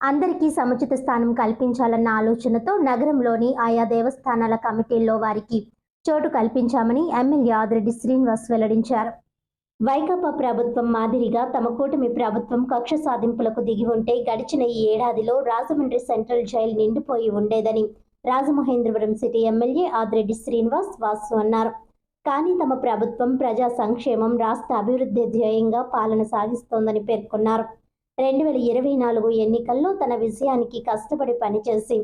అందరికీ సముచిత స్థానం కల్పించాలన్న ఆలోచనతో నగరంలోని ఆయా దేవస్థానాల కమిటీల్లో వారికి చోటు కల్పించామని ఎమ్మెల్యే ఆదిరెడ్డి శ్రీనివాస్ వెల్లడించారు. వైకాపా ప్రభుత్వం మాదిరిగా తమ కూటమి ప్రభుత్వం కక్ష సాధింపులకు దిగి ఉంటే గడిచిన ఈ ఏడాదిలో రాజమండ్రి సెంట్రల్ జైలు నిండిపోయి ఉండేదని రాజమహేంద్రవరం సిటీ ఎమ్మెల్యే ఆదిరెడ్డి శ్రీనివాస్ వాసు అన్నారు. కానీ తమ ప్రభుత్వం ప్రజా సంక్షేమం రాష్ట్ర అభివృద్ధి ధ్యేయంగా పాలన సాగిస్తోందని పేర్కొన్నారు. రెండు వేల ఇరవై నాలుగు ఎన్నికల్లో తన విజయానికి కష్టపడి పనిచేసి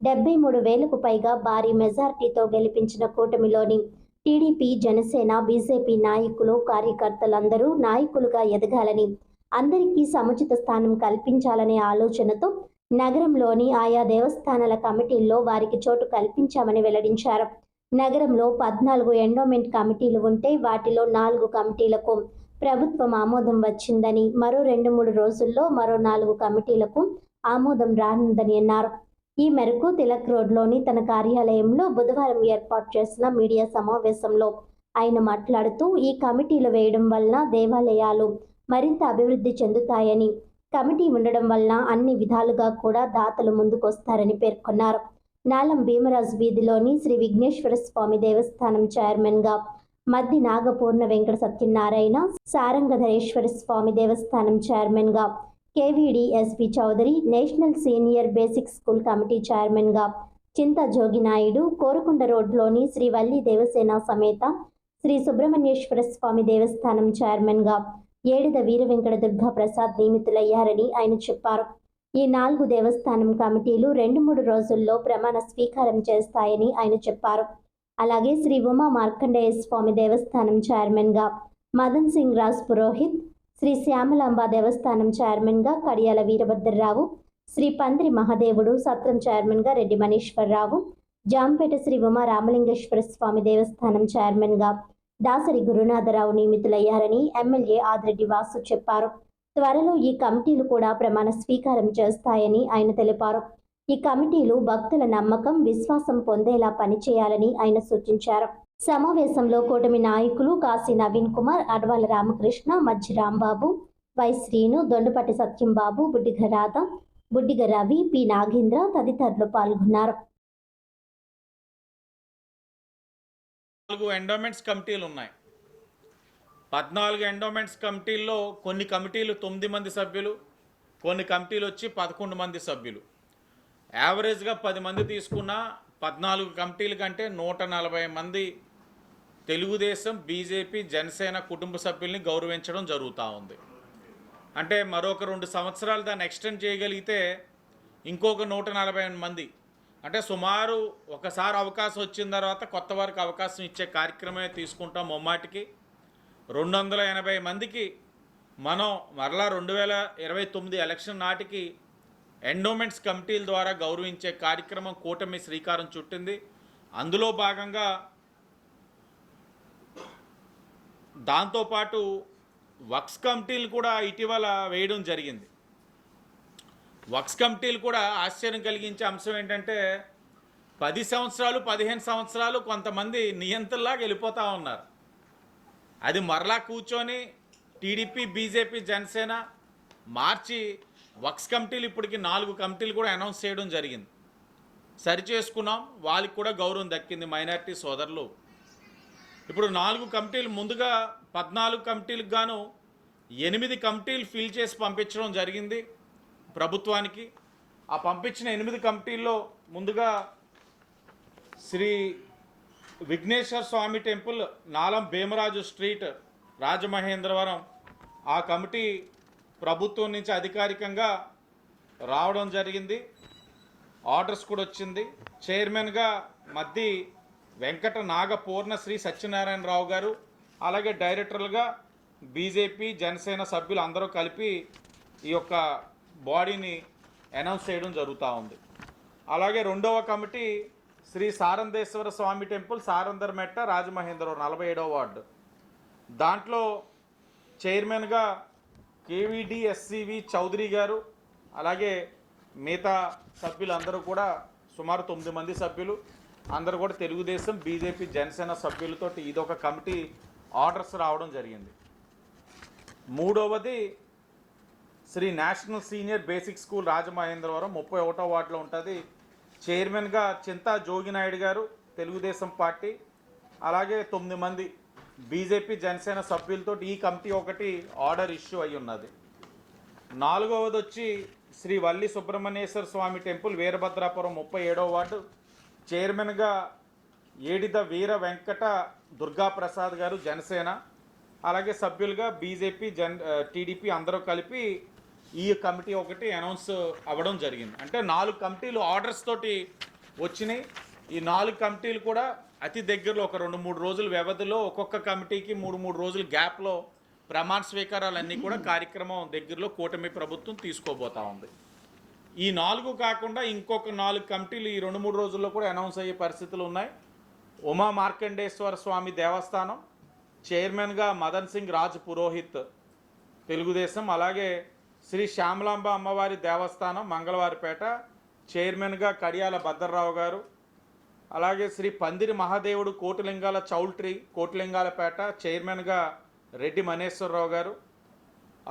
డెబ్బై మూడు వేలకు పైగా భారీ మెజార్టీతో గెలిపించిన కూటమిలోని టీడీపీ జనసేన బీజేపీ నాయకులు కార్యకర్తలందరూ నాయకులుగా ఎదగాలని అందరికీ సముచిత స్థానం కల్పించాలనే ఆలోచనతో నగరంలోని ఆయా దేవస్థానాల కమిటీల్లో వారికి చోటు కల్పించామని వెల్లడించారు. నగరంలో పద్నాలుగు ఎండోమెంట్ కమిటీలు ఉంటే వాటిలో నాలుగు కమిటీలకు ప్రభుత్వం ఆమోదం వచ్చిందని మరో రెండు మూడు రోజుల్లో మరో నాలుగు కమిటీలకు ఆమోదం రానుందని అన్నారు. ఈ మేరకు తిలక్ రోడ్లోని తన కార్యాలయంలో బుధవారం ఏర్పాటు చేసిన మీడియా సమావేశంలో ఆయన మాట్లాడుతూ ఈ కమిటీలు వేయడం వలన దేవాలయాలు మరింత అభివృద్ధి చెందుతాయని కమిటీ ఉండడం వలన అన్ని విధాలుగా కూడా దాతలు ముందుకొస్తారని పేర్కొన్నారు. నాలం భీమరాజు వీధిలోని శ్రీ విఘ్నేశ్వర స్వామి దేవస్థానం చైర్మన్గా మద్ది నాగపూర్ణ వెంకట సత్యనారాయణ సారంగధరేశ్వర స్వామి దేవస్థానం చైర్మన్గా KVD SP Chowdary national senior basic school committee చైర్మన్గా చింత జోగినాయుడు కోరకొండ రోడ్లోని శ్రీ వల్లి దేవసేన సమేత శ్రీ సుబ్రహ్మణ్యేశ్వర స్వామి దేవస్థానం చైర్మన్గా ఏడిద వీర వెంకట దుర్గా ప్రసాద్ నియమితులయ్యారని ఆయన చెప్పారు. ఈ నాలుగు దేవస్థానం కమిటీలు రెండు మూడు రోజుల్లో ప్రమాణ స్వీకారం చేస్తాయని ఆయన చెప్పారు. అలాగే శ్రీ ఉమా మార్కండేయ స్వామి దేవస్థానం చైర్మన్గా మదన్ సింగ్ రాజ్ పురోహిత్ శ్రీ శ్యామలాంబ దేవస్థానం చైర్మన్గా కడియాల వీరభద్రరావు శ్రీ పందిరి మహాదేవుడు సత్రం చైర్మన్గా రెడ్డి మనీశ్వరరావు జాంపేట శ్రీ ఉమా రామలింగేశ్వర స్వామి దేవస్థానం చైర్మన్గా దాసరి గురునాథరావు నియమితులయ్యారని ఎమ్మెల్యే ఆదిరెడ్డి వాసు చెప్పారు. త్వరలో ఈ కమిటీలు కూడా ప్రమాణ స్వీకారం చేస్తాయని ఆయన తెలిపారు. ఈ కమిటీలు భక్తుల నమ్మకం విశ్వాసం పొందేలా పనిచేయాలని ఆయన సూచించారు. సమావేశంలో కూటమి నాయకులు కాశీ నవీన్ కుమార్ అడవాల రామకృష్ణ మజ్జి రాంబాబు వై శ్రీను దొండపట్టి సత్యంబాబు బుడ్డిగ రాధ బుడ్డిగ రవి పి నాగేంద్ర తదితరులు పాల్గొన్నారు. నాలుగు ఎండోమెంట్స్ కమిటీలు ఉన్నాయి. పద్నాలుగు ఎండోమెంట్స్ కమిటీల్లో కొన్ని కమిటీలు తొమ్మిది మంది సభ్యులు కొన్ని కమిటీలు వచ్చి పదకొండు మంది సభ్యులు. యావరేజ్గా పది మంది తీసుకున్న పద్నాలుగు కమిటీల కంటే నూట నలభై మంది తెలుగుదేశం బీజేపీ జనసేన కుటుంబ సభ్యుల్ని గౌరవించడం జరుగుతూ ఉంది. అంటే మరొక రెండు సంవత్సరాలు దాన్ని ఎక్స్టెండ్ చేయగలిగితే ఇంకొక నూట నలభై మంది. అంటే సుమారు ఒకసారి అవకాశం వచ్చిన తర్వాత కొత్త వారికి అవకాశం ఇచ్చే కార్యక్రమమే తీసుకుంటాం ముమ్మాటికి. రెండు వందల ఎనభై మందికి మనం మరలా రెండు వేల ఇరవై తొమ్మిది ఎలక్షన్ నాటికి ఎండోమెంట్స్ కమిటీల ద్వారా గౌరవించే కార్యక్రమం కూటమి శ్రీకారం చుట్టింది. అందులో భాగంగా దాంతోపాటు వక్స్ కమిటీలు కూడా ఇటీవల వేయడం జరిగింది. వక్స్ కమిటీలు కూడా ఆశ్చర్యం కలిగించే అంశం ఏంటంటే పది సంవత్సరాలు పదిహేను సంవత్సరాలు కొంతమంది నియంత్రణలాగా వెళ్ళిపోతూ ఉన్నారు. అది మరలా కూర్చొని టీడీపీ బీజేపీ జనసేన మార్చి వక్స్ కమిటీలు ఇప్పటికి నాలుగు కమిటీలు కూడా అనౌన్స్ చేయడం జరిగింది. సరి చేసుకున్నాం వాళ్ళకి కూడా గౌరవం దక్కింది మైనారిటీ సోదరులు. ఇప్పుడు నాలుగు కమిటీలు ముందుగా పద్నాలుగు కమిటీలకు గాను ఎనిమిది కమిటీలు ఫిల్ చేసి పంపించడం జరిగింది ప్రభుత్వానికి. ఆ పంపించిన ఎనిమిది కమిటీల్లో ముందుగా శ్రీ విఘ్నేశ్వర స్వామి టెంపుల్ నాలం భీమరాజు స్ట్రీట్ రాజమహేంద్రవరం ఆ కమిటీ ప్రభుత్వం నుంచి అధికారికంగా రావడం జరిగింది. ఆర్డర్స్ కూడా వచ్చింది. చైర్మన్గా మద్ది వెంకట నాగపూర్ణ శ్రీ సత్యనారాయణరావు గారు అలాగే డైరెక్టర్లుగా బీజేపీ జనసేన సభ్యులు అందరూ కలిపి ఈ యొక్క బాడీని అనౌన్స్ చేయడం జరుగుతూ ఉంది. అలాగే రెండవ కమిటీ శ్రీ సారందేశ్వర స్వామి టెంపుల్ సారందర్ మెట్ట నలభై ఏడవ వార్డు. దాంట్లో చైర్మన్గా కేవీడి చౌదరి గారు అలాగే మిగతా సభ్యులందరూ కూడా సుమారు తొమ్మిది మంది సభ్యులు అందరూ కూడా తెలుగుదేశం బీజేపీ జనసేన సభ్యులతో ఇదొక కమిటీ ఆర్డర్స్ రావడం జరిగింది. మూడవది Sri national senior basic school Rajamahendravaram ముప్పై ఒకటో వార్డులో ఉంటుంది. చైర్మన్గా చింతా జోగినాయుడు గారు తెలుగుదేశం పార్టీ అలాగే తొమ్మిది మంది బీజేపీ జనసేన సభ్యులతో ఈ కమిటీ ఒకటి ఆర్డర్ ఇష్యూ అయి ఉన్నది. నాలుగవది వచ్చి శ్రీ వల్లి సుబ్రహ్మణ్యేశ్వర స్వామి టెంపుల్ వీరభద్రాపురం ముప్పై ఏడవ వార్డు. చైర్మన్గా ఏడిద వీర వెంకట దుర్గా ప్రసాద్ గారు జనసేన. అలాగే సభ్యులుగా బీజేపీ జన్ టీడీపీ అందరూ కలిపి ఈ కమిటీ ఒకటి అనౌన్స్ అవ్వడం జరిగింది. అంటే నాలుగు కమిటీలు ఆర్డర్స్ తోటి వచ్చినాయి. ఈ నాలుగు కమిటీలు కూడా అతి దగ్గరలో ఒక రెండు మూడు రోజుల వ్యవధిలో ఒక్కొక్క కమిటీకి మూడు మూడు రోజుల గ్యాప్లో ప్రమాణ స్వీకారాలన్నీ కూడా కార్యక్రమం దగ్గరలో కూటమి ప్రభుత్వం తీసుకోబోతా ఉంది. ఈ నాలుగు కాకుండా ఇంకొక నాలుగు కమిటీలు ఈ రెండు మూడు రోజుల్లో కూడా అనౌన్స్ అయ్యే పరిస్థితులు ఉన్నాయి. ఉమా మార్కండేశ్వర స్వామి దేవస్థానం చైర్మన్గా మదన్ సింగ్ రాజ్ పురోహిత్ తెలుగుదేశం అలాగే శ్రీ శ్యామలాంబ అమ్మవారి దేవస్థానం మంగళవారిపేట చైర్మన్గా కడియాల భద్రరావు గారు అలాగే శ్రీ పందిరి మహాదేవుడు కోటిలింగాల చౌల్ట్రీ కోటిలింగాలపేట చైర్మన్గా రెడ్డి మనేశ్వరరావు గారు.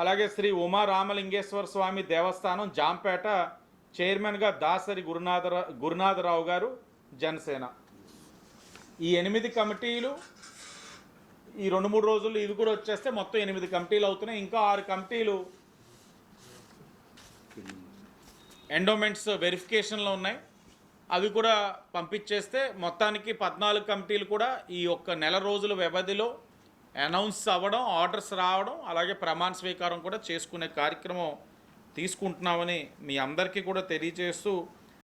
అలాగే శ్రీ ఉమా రామలింగేశ్వర స్వామి దేవస్థానం జాంపేట చైర్మన్గా దాసరి గురునాథరా గురునాథరావు గారు జనసేన. ఈ ఎనిమిది కమిటీలు ఈ రెండు మూడు రోజులు ఇది కూడా వచ్చేస్తే మొత్తం ఎనిమిది కమిటీలు అవుతున్నాయి. ఇంకా ఆరు కమిటీలు ఎండోమెంట్స్ వెరిఫికేషన్లో ఉన్నాయి. అవి కూడా పంపించేస్తే మొత్తానికి పద్నాలుగు కమిటీలు కూడా ఈ ఒక్క నెల రోజుల వ్యవధిలో అనౌన్స్ అవ్వడం ఆర్డర్స్ రావడం అలాగే ప్రమాణ స్వీకారం కూడా చేసుకునే కార్యక్రమం తీసుకుంటున్నామని మీ అందరికీ కూడా తెలియజేస్తూ